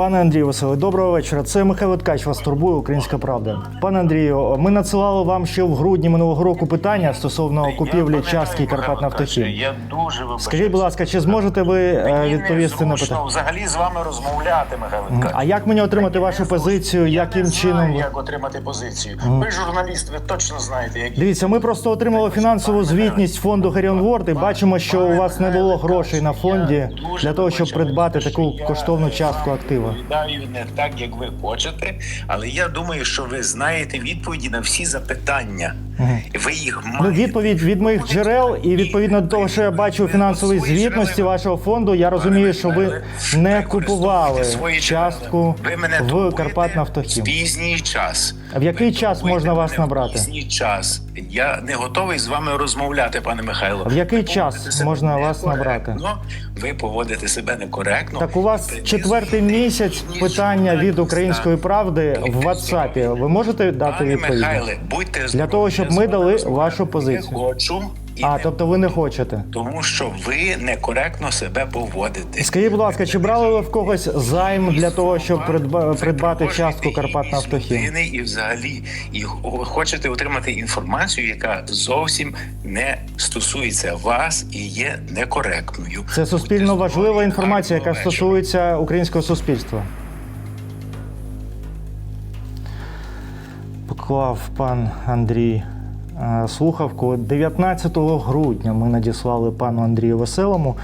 Пане Андрію Василе, доброго вечора. Це Михайло Ткач вас турбує Українська Правда. Пане Андрію, ми надсилали вам ще в грудні минулого року питання стосовно купівлі частки Карпат Нафтохім. Я дуже вибачаюся. Скажіть, будь ласка, чи зможете ви е, Мені відповісти на питання? взагалі з вами розмовляти, Михайло Ткач. А як мені отримати Мені вашу позицію? Я Яким не чином знаю, як отримати позицію. Ви журналіст, ви точно знаєте, як Дивіться, ми просто отримали фінансову звітність фонду Гаріон Ворд і бачимо, що у вас не було грошей на фонді для того, щоб придбати таку коштовну частку актива. Відповідаю не так, як ви хочете, але я думаю, що ви знаєте відповіді на всі запитання. Ви їх маєте. Ну, відповідь від моїх джерел, і відповідно до того, що я бачу у фінансовій звітності вашого фонду, я розумію, що ви не купували частку в турбуєте Карпат Нафтохім. в пізній час. А в який час можна вас набрати? Пізній час. Я не готовий з вами розмовляти, пане Михайло. В який час можна вас набрати? Ви поводите себе некоректно. Так у вас четвертий місяць питання від української правди в WhatsApp. Ви можете дати відповідь? Михайле, будьте Для того, щоб ми дали вашу Не позицію. хочу. і А не тобто ви не хочете? тому що ви некоректно себе поводите. Скажіть, будь ласка, чи брали ви в когось займ для того, щоб придба- придбати частку Карпат Нафтохім? і взагалі і хочете отримати інформацію, яка зовсім не стосується вас і є некоректною. Це суспільно важлива інформація, яка стосується українського суспільства. Поклав пан Андрій слухавку. 19 грудня ми надіслали пану Андрію Веселому.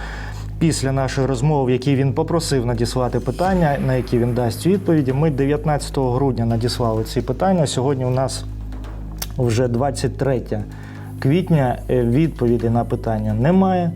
Після нашої розмови, в якій він попросив надіслати питання, на які він дасть відповіді. Ми 19 грудня надіслали ці питання. Сьогодні у нас вже 23 квітня. Е, Відповіді на питання немає.